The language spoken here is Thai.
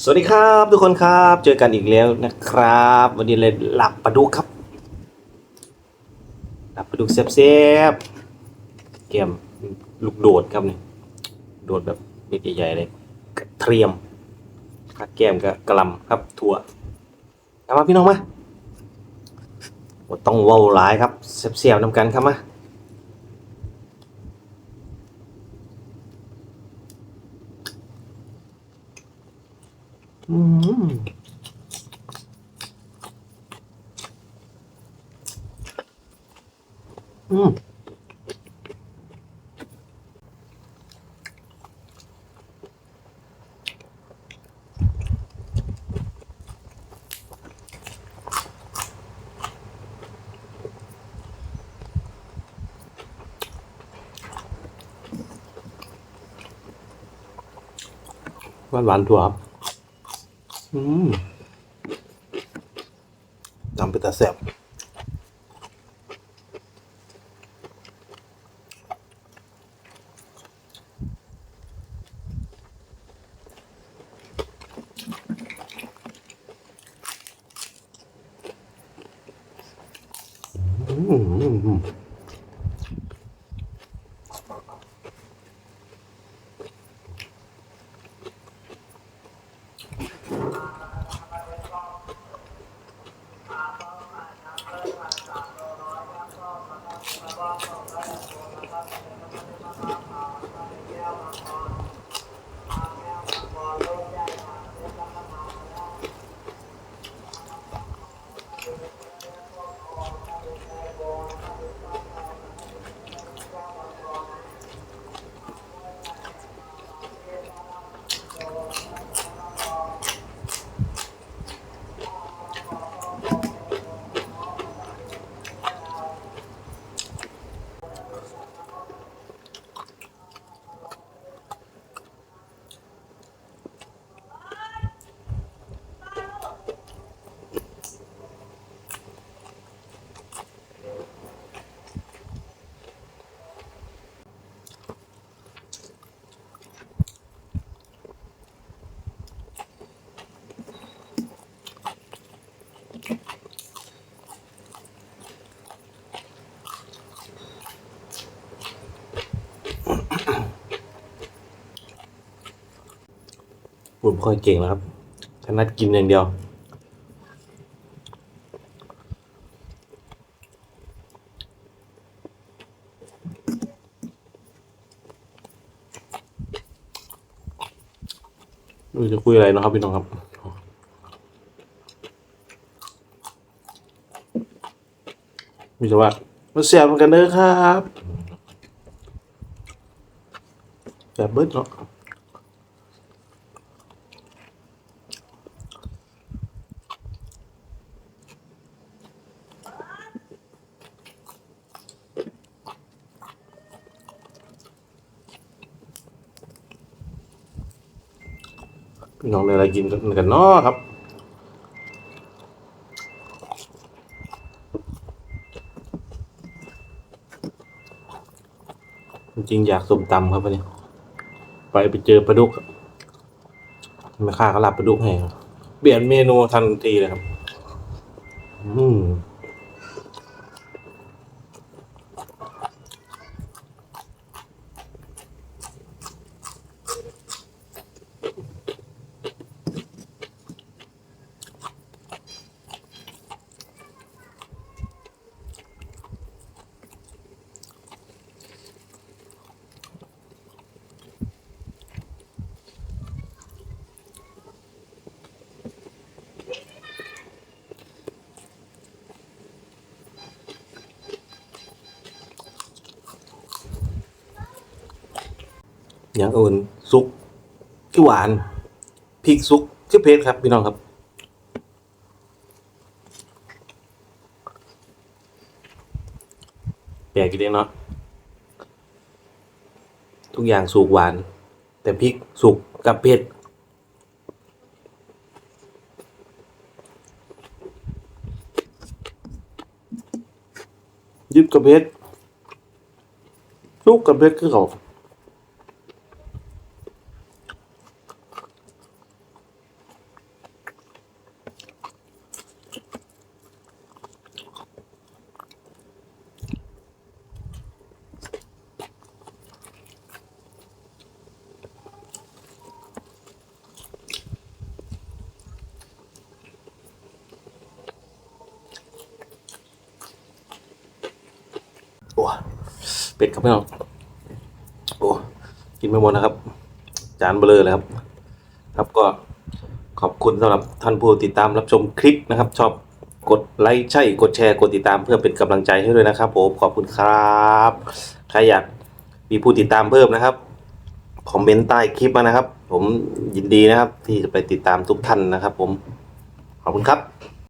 สวัสดีครับทุกคนครับ เจอกันอีกแล้วนะครับ วันนี้เลยหลับปลาดุกครับ หลับปลาดุกแซ่บๆเกมลูกโดดครับนี่โดดแบบเม็ดใหญ่ๆเลยกระเทียมผักแก้มกับกะล่ำครับถั่วเอามาพี่น้องมาต้องว้าหลายครับแซ่บๆนำกันครับมา อืมอืมหวานหวานถั่วครับ อืมทำไปแต่แซ่บอืมอืมอื Wow. พูดไม่ค่อยเก่งแล้วครับถนัดกินอย่างเดียวไม่รู้จะคุยอะไรนะครับพี่น้องครับมีแต่ว่ามาเสียบกันเด้อครับแบบเบิดเนาะ พี่น้องได้อะไรกินกันเนาะครับจริงอยากสมตำครับวันนี้ไปไปเจอปลาดุกครับแม่ค้าก็รับปลาดุกให้เปลี่ยนเมนูทันทีเลยครับ อืม ย่างอื่นซุกที่หวานพริกซุกที่เผ็ดครับพี่น้องครับแปลกอีกเด้เนาะทุกอย่างสุกหวาน แต่พริกสุกกับเผ็ดยึดกับเผ็ดสุกกับเผ็ดคือเขา เป็ดครับพี่น้องโอ้กินไม่หมดนะครับ จานเบลอเลยครับ ครับก็ขอบคุณสำหรับท่านผู้ติดตามรับชมคลิปนะครับ ชอบกดไลค์ใช่กดแชร์กดติดตามเพื่อเป็นกำลังใจให้ด้วยนะครับผมขอบคุณครับใครอยากมีผู้ติดตามเพิ่มนะครับคอมเมนต์ใต้คลิปมานะครับ ผมยินดีนะครับ ที่จะไปติดตามทุกท่านนะครับ ผมขอบคุณครับ